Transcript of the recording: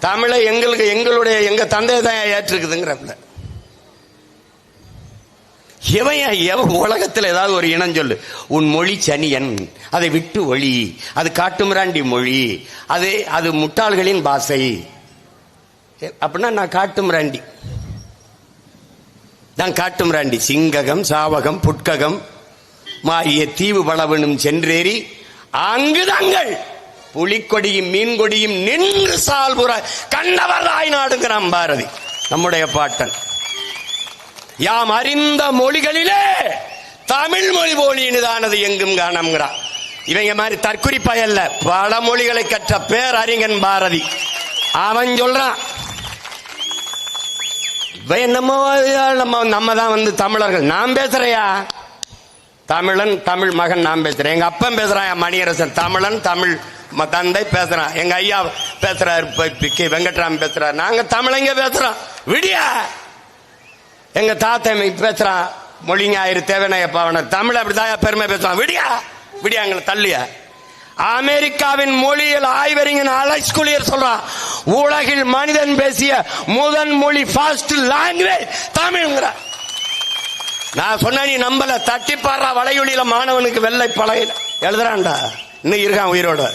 தமிழை எங்களுக்கு எங்களுடைய எங்க தந்தை தான் ஏற்றிருக்குதுங்கிறப்பல எவன் எவன் உலகத்தில் ஏதாவது ஒரு இனம் சொல்லு. உன் மொழி சனியன் அதை விட்டு ஒளி. அது காட்டுமிராண்டி மொழி. அது அது முட்டாள்களின் பாஷை அப்படின்னா நான் காட்டுமிராண்டி. நான் காட்டுமிராண்டி. சிங்ககம் சாவகம் புட்ககம் மாறிய தீவு பலவனும் சென்றேறி அங்கு தங்கள் புலிக்கொடியும் மீன்கொடியும் நின்று சால்புற தாய் நாடுங்கிறான் பாரதி நம்முடைய பாட்டன். யாம் அறிந்த மொழிகளிலே தமிழ் மொழி போலியினுதானது எங்கும் காணம்ங்கிறான். இவங்க மாதிரி தற்குறிப்பாயல்ல பல மொழிகளை கற்ற பேரறிஞன் பாரதி. அவன் சொல்றான் இவன் என்னமோ நம்ம நம்ம தான் வந்து தமிழர்கள். நான் பேசுறையா? தமிழன் தமிழ் மகன் நான் பேசுறேன். எங்க அப்பன் பேசுறான் மணியரசன். தமிழன் தமிழ் தந்தை பேசுறான் எங்க ஐயா பேசுறாரு கே வெங்கட்ராம் பேசுறாரு. நாங்க தமிழங்க பேசுறோம். விடியா! எங்க தாத்தா பேசுறான் மொழி ஞாயிறு தேவனைய பாவன. தமிழ் அப்படிதான் பெருமை பேசுவான். விடியா! விடியா எங்களை தள்ளியா. அமெரிக்காவின் மொழியியல் ஆய்வறிஞன் அலெக்ஸ் குளியர் சொல்றான். உலகில் மனிதன் பேசிய முதன் மொழி ஃபாஸ்ட் லாங்குவேஜ் தமிழ்ங்கிற. நான் சொன்ன நீ நம்பல. தட்டி பாடுறா வளையொலியில மாணவனுக்கு வெள்ளை பழையில எழுதுறான்டா. இன்னும் இருக்கான் உயிரோட.